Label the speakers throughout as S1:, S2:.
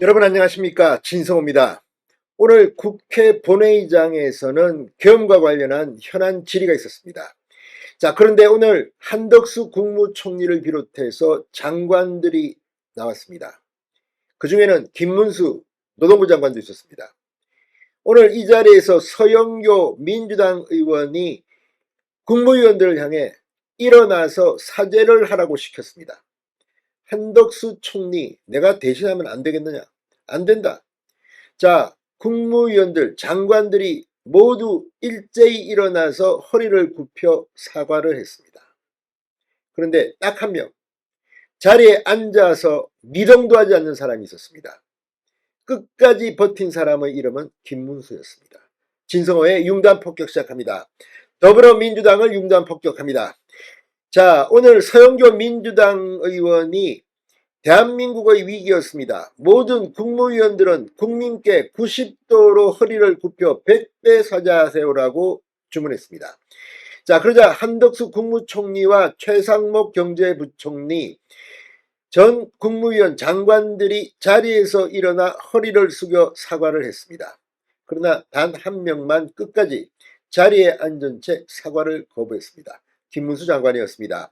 S1: 여러분 안녕하십니까 진성호입니다. 오늘 국회 본회의장에서는 계엄과 관련한 현안 질의가 있었습니다. 자 그런데 오늘 한덕수 국무총리를 비롯해서 장관들이 나왔습니다. 그 중에는 김문수 노동부 장관도 있었습니다. 오늘 이 자리에서 서영교 민주당 의원이 국무위원들을 향해 일어나서 사죄를 하라고 시켰습니다. 한덕수 총리 내가 대신하면 안 되겠느냐? 안 된다. 자, 국무위원들, 장관들이 모두 일제히 일어나서 허리를 굽혀 사과를 했습니다. 그런데 딱 한 명, 자리에 앉아서 미동도 하지 않는 사람이 있었습니다. 끝까지 버틴 사람의 이름은 김문수였습니다. 진성호의 융단 폭격 시작합니다. 더불어민주당을 융단 폭격합니다. 자, 오늘 서영교 민주당 의원이 대한민국의 위기였습니다. 모든 국무위원들은 국민께 90도로 허리를 굽혀 100배 사죄하세요라고 주문했습니다. 자, 그러자 한덕수 국무총리와 최상목 경제부총리, 전 국무위원 장관들이 자리에서 일어나 허리를 숙여 사과를 했습니다. 그러나 단 한 명만 끝까지 자리에 앉은 채 사과를 거부했습니다. 김문수 장관이었습니다.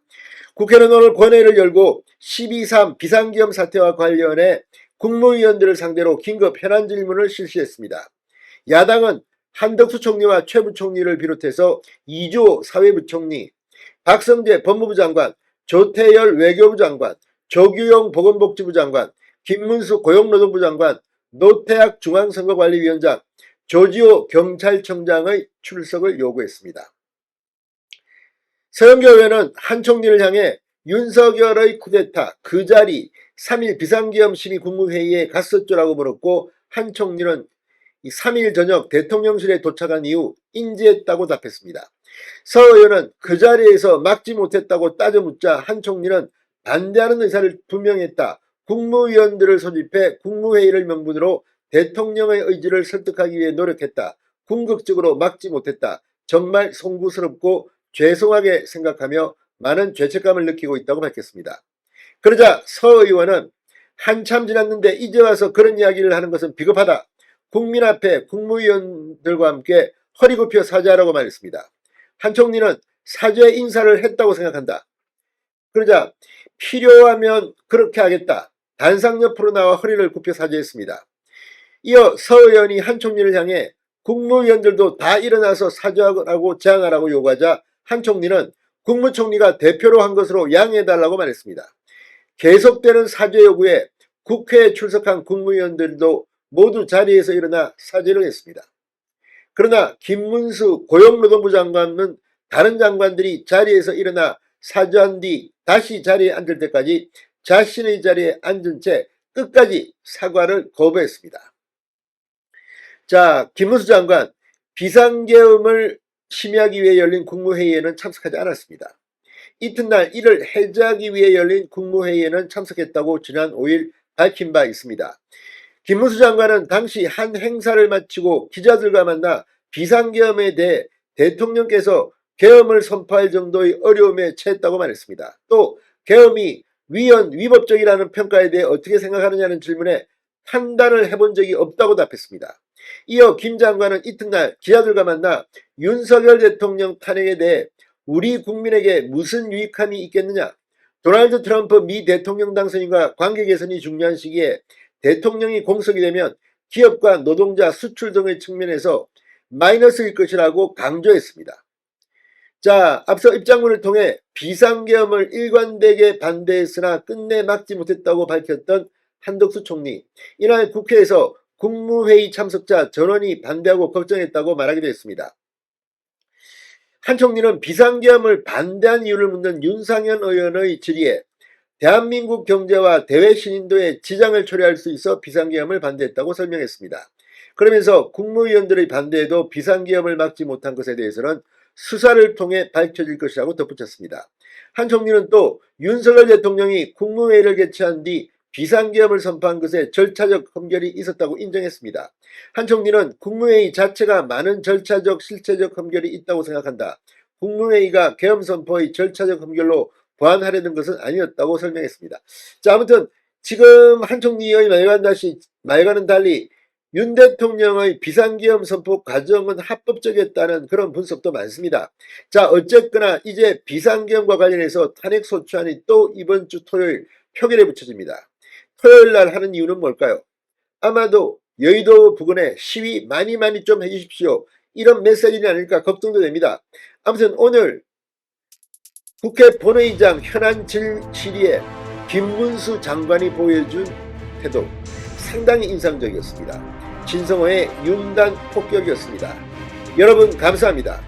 S1: 국회는 오늘 권회를 열고 12.3 비상기업 사태와 관련해 국무위원들을 상대로 긴급 현안 질문을 실시했습니다. 야당은 한덕수 총리와 최 부총리를 비롯해서 이주호 사회부총리, 박성재 법무부 장관, 조태열 외교부 장관, 조규용 보건복지부 장관, 김문수 고용노동부 장관, 노태학 중앙선거관리위원장, 조지호 경찰청장의 출석을 요구했습니다. 서영교 의원은 한 총리를 향해 윤석열의 쿠데타 그 자리 3일 비상기업 심의 국무회의에 갔었죠라고 물었고 한 총리는 3일 저녁 대통령실에 도착한 이후 인지했다고 답했습니다. 서 의원은 그 자리에서 막지 못했다고 따져 묻자 한 총리는 반대하는 의사를 분명했다. 국무위원들을 소집해 국무회의를 명분으로 대통령의 의지를 설득하기 위해 노력했다. 궁극적으로 막지 못했다. 정말 송구스럽고 죄송하게 생각하며 많은 죄책감을 느끼고 있다고 밝혔습니다. 그러자 서 의원은 한참 지났는데 이제 와서 그런 이야기를 하는 것은 비겁하다. 국민 앞에 국무위원들과 함께 허리 굽혀 사죄하라고 말했습니다. 한 총리는 사죄 인사를 했다고 생각한다. 그러자 필요하면 그렇게 하겠다. 단상 옆으로 나와 허리를 굽혀 사죄했습니다. 이어 서 의원이 한 총리를 향해 국무위원들도 다 일어나서 사죄하라고 제안하라고 요구하자 한 총리는 국무총리가 대표로 한 것으로 양해해달라고 말했습니다. 계속되는 사죄 요구에 국회에 출석한 국무위원들도 모두 자리에서 일어나 사죄를 했습니다. 그러나 김문수 고용노동부 장관은 다른 장관들이 자리에서 일어나 사죄한 뒤 다시 자리에 앉을 때까지 자신의 자리에 앉은 채 끝까지 사과를 거부했습니다. 자, 김문수 장관 비상계엄을 심의하기 위해 열린 국무회의에는 참석하지 않았습니다. 이튿날 이를 해제하기 위해 열린 국무회의에는 참석했다고 지난 5일 밝힌 바 있습니다. 김문수 장관은 당시 한 행사를 마치고 기자들과 만나 비상계엄에 대해 대통령께서 계엄을 선포할 정도의 어려움에 처했다고 말했습니다. 또 계엄이 위헌 위법적이라는 평가에 대해 어떻게 생각하느냐는 질문에 판단을 해본 적이 없다고 답했습니다. 이어 김 장관은 이튿날 기자들과 만나 윤석열 대통령 탄핵에 대해 우리 국민에게 무슨 유익함이 있겠느냐? 도널드 트럼프 미 대통령 당선인과 관계 개선이 중요한 시기에 대통령이 공석이 되면 기업과 노동자 수출 등의 측면에서 마이너스일 것이라고 강조했습니다. 자, 앞서 입장문을 통해 비상계엄을 일관되게 반대했으나 끝내 막지 못했다고 밝혔던 한덕수 총리. 이날 국회에서 국무회의 참석자 전원이 반대하고 걱정했다고 말하기도 했습니다. 한 총리는 비상계엄을 반대한 이유를 묻는 윤상현 의원의 질의에 대한민국 경제와 대외 신인도의 지장을 초래할 수 있어 비상계엄을 반대했다고 설명했습니다. 그러면서 국무위원들의 반대에도 비상계엄을 막지 못한 것에 대해서는 수사를 통해 밝혀질 것이라고 덧붙였습니다. 한 총리는 또 윤석열 대통령이 국무회의를 개최한 뒤 비상계엄을 선포한 것에 절차적 흠결이 있었다고 인정했습니다. 한 총리는 국무회의 자체가 많은 절차적 실체적 흠결이 있다고 생각한다. 국무회의가 계엄 선포의 절차적 흠결로 보완하려는 것은 아니었다고 설명했습니다. 자 아무튼 지금 한 총리의 말과는 달리 윤 대통령의 비상기업 선포 과정은 합법적이었다는 그런 분석도 많습니다. 자, 어쨌거나 이제 비상기업과 관련해서 탄핵 소추안이 또 이번 주 토요일 표결에 붙여집니다. 토요일 날 하는 이유는 뭘까요? 아마도 여의도 부근에 시위 많이 많이 좀 해주십시오. 이런 메시지는 아닐까 걱정도 됩니다. 아무튼 오늘 국회 본회의장 현안 질- 질의에 김문수 장관이 보여준 태도 상당히 인상적이었습니다. 진성호의 윤단 폭격이었습니다. 여러분 감사합니다.